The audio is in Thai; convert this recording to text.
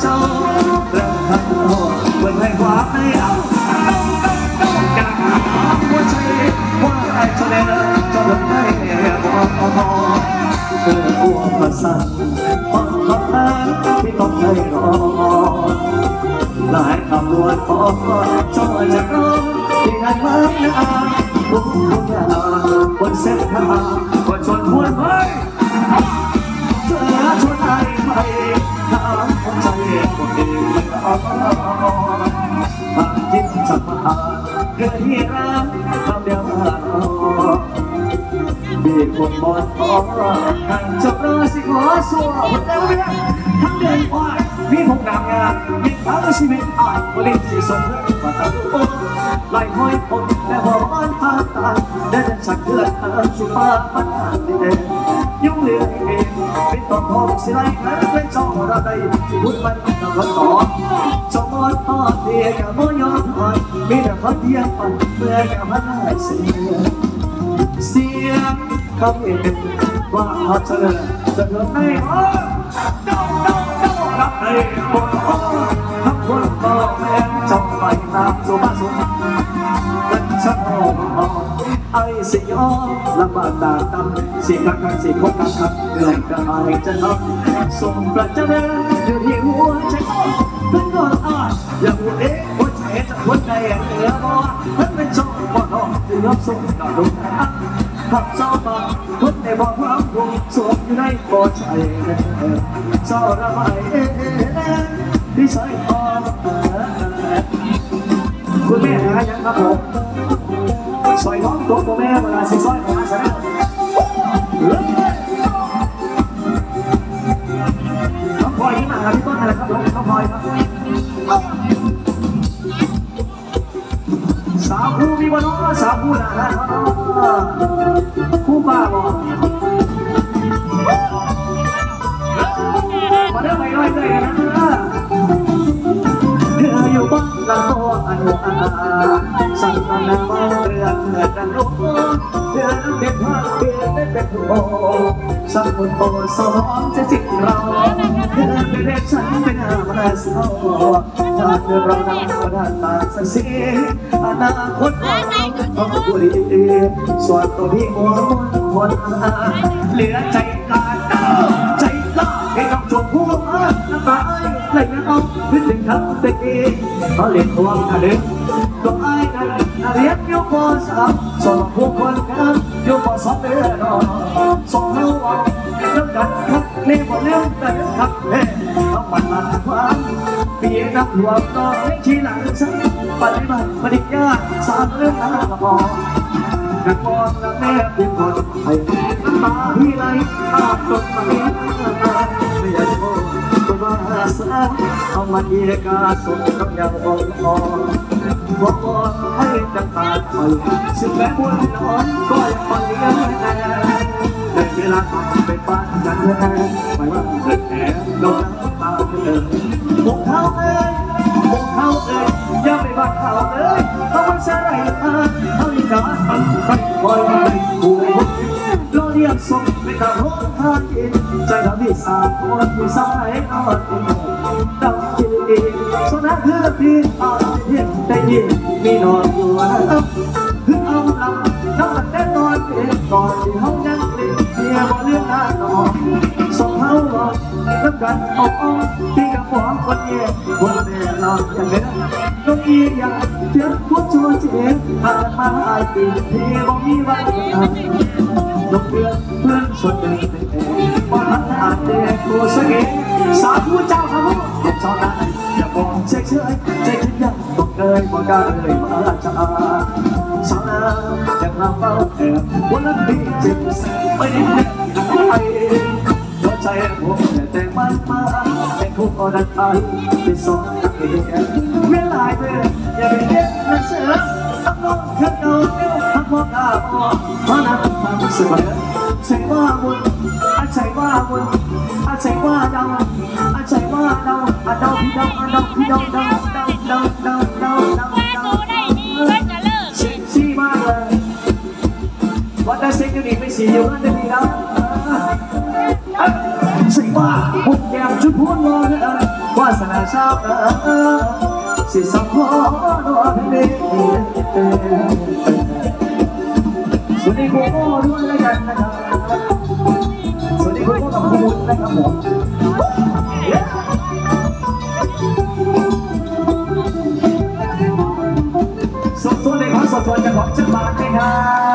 เจ้าเรื่องทางโลกเมื่อให้ความในเอาอยากถามว่าใช่ว่าไอ้จะเล่นจะลงได้บอกเพื่ออ้วมาสั่งความรักที่ต้องให้รอหลายคำวณขอช่วยจะร้องที่งานมืองนาทุกทุกอย่าบนเส้นทางก็ชนหัวไปเจอชนไอ้ไป ใจคนเองมันอ่อนทางจิตสัมผัสเกิดที่รักทำเดียวเรา มีคนบอดขอทางจบรอสิขอสู้คนเดียวเนี่ยทั้งเดินควายมีพงดำงานมีทั้งชีวิตอ่านบริสุทธิ์สมเรื่องมาตั้งตัวไหลห้อยผมและหัวมันพาตาได้จะชักเกิดทางสุภาพมันาดีเด่นยุ่งเหลือเองเป็นตัวทองสิไลนั้นเป็นจอระไดที่พุทธมันนำรถต่อจอมอดทอดเดียกับมอยอดทอดมีแต่พัดเดียวปั่นเมื่อกับพัดหายเสีย เสียงคำเอกว่าเธอจะเกิดในอ้อเจ้าเจ้าเจ้ารับในบทอ้อทั้งคนก็แม่จำไปตามสุภาษุมันช่างหอมไอ้สิยอลำบากตาดำสิกักกันสิคบกันกันเหนื่อยก็อายจะทำส่งประจันอยู่ที่หัวใจเพื่อนก็อ่านอย่าพูดเอ๊ะหัวใจจะหัวใจเหนือบ่เพื่อนเป็นชอบบ่นอนที่รับส่งดาวด วงขับเจ้าบาพื่อนในบ่อความรู้สวมอยู่ในบ่ใจเจ้าระบายเอ๊ะที่ใส่พอคุณแม่หายังครับผมซอยน้องตัวตัวแม่เวลาสิซอยมาใช่ไหมน้องพลอยที่มาครับพี่ต้นอะไรครับน้องพลอยครับ สาวผู้มีวันน้อสาวผู้หนาผู้บ้าบอมาเดินไปหน่อยเลยนะเธออยู่บ้านละโตอันอาสั่งกันนะมาเรื่องเกิดกันรู้เธอนั้นเป็นพาเปลี่ยนเป็นเป็นโอสักคนโตสองจะจิตเราเธอเป็นเด็กฉันเป็นอามาสาว ถ้าเธอเรานำกระดาษตาสักสีอนาคตของเราต้องบุรีส่วนตัวพี่หัวมันคนเหลือใจกล้าใจกล้าให้น้องจบหัวน้ำตาไหลน้องขึ้นถึงคำตะกี้เขาเรียกตัวกันเด็กตัวไอ้นั้นเรียกยกปอสามสองผู้คนกันยกปอสองเดือนสองเท่าวันน้ำกันครับเลี้ยงเลี้ยงแต่ครับเฮ้ต้องมันมันค วามปีนับรวมก็ไม่ชี้หลังฉันปฏิบัติปฏิญาสามเรื่องนั้นก็พอกันบอนและแม่เป็นคนให้น้ำตาพี่ไหลอาบตกมาเลี้ยงไม่อยากโทษตัวมาสาเอามาเยียกาส่งกับอย่างบอกพอบอกพอให้จังตาคอยซึ่งแม้บุญนอนก็ยังมาเลี้ยงในเวลาไปปั้นกันแน่ไม่ว่าเกิดแผลโดนน้ำตาเดิ นพวกเขาเอ้ยพวกเขาเอ้ยอย่าไปบังเขาเอ้ยเขาไม่ใช่ไรมาเขาอีกแล้วอันไปคอยมาไปกูรอเรียกส่งไปตามห้องทางกินใจเราที่สามคนที่สายนอนดำจีสนะเพื่อพี่อาเห็นได้ยินมีนอนอยู่นะคือเอาลำน้ำมันแน่นอนเป็นก่อนที่ห้องยังเล่น กันออกอ้อที่กับหัวคนเย่คนแน่นอนอย่างเดิมต้องอีอย่างเจ็บปวดชัวเจ็บผ่านมาหลายปีที่บ่มีวันทำนกเพื่อนเพื่อนชวนกันเป็นเองว่าทักทายเด็กตัวสเกสาธุเจ้าครับผมชอบนะอย่าบอกเฉยเฉยใจคิดยังตกเกยบอกกล้เอ่ยมาจะอาสาวนาอย่างเราเฝ้าแอบวันนั้นพี่เจ็บไม่ได้ไป ใจผมแต่แต่มันมาแต่คุกก็ดันไปเป็นสองนักเรียเวลาเดินอย่าไปเล่นนั่นเสือต้องลงขึ้นเอาทั้งหมดอาบอเพราะนั้นทำเสือใช่ว่าบุญอาใช่ว่าบุญอาใช่ว่าดาวอาใช่ว่าดาวอาดาวพี่ดาวอาดาวพี่ดาวดาวดาวดาวดาวดาวดาวดาวได้ดีเพื่อนจะเลิกเซ็กซี่มากเลยวันนั้นเซ็กยูนิตไม่ สีอยู่นั่นแล้วใช่ว่าบุญแก้มชุดพูนมองเออว่าสนาชาวเออสิสังหรณ์วันนี้สวัสดีคุณโอ้ด้วยแล้วกันนะครับสวัสดีคุณโอ้กับคุณวุฒินะครับผมสดๆในขอสดๆจะขอจังหวะด้วยครับ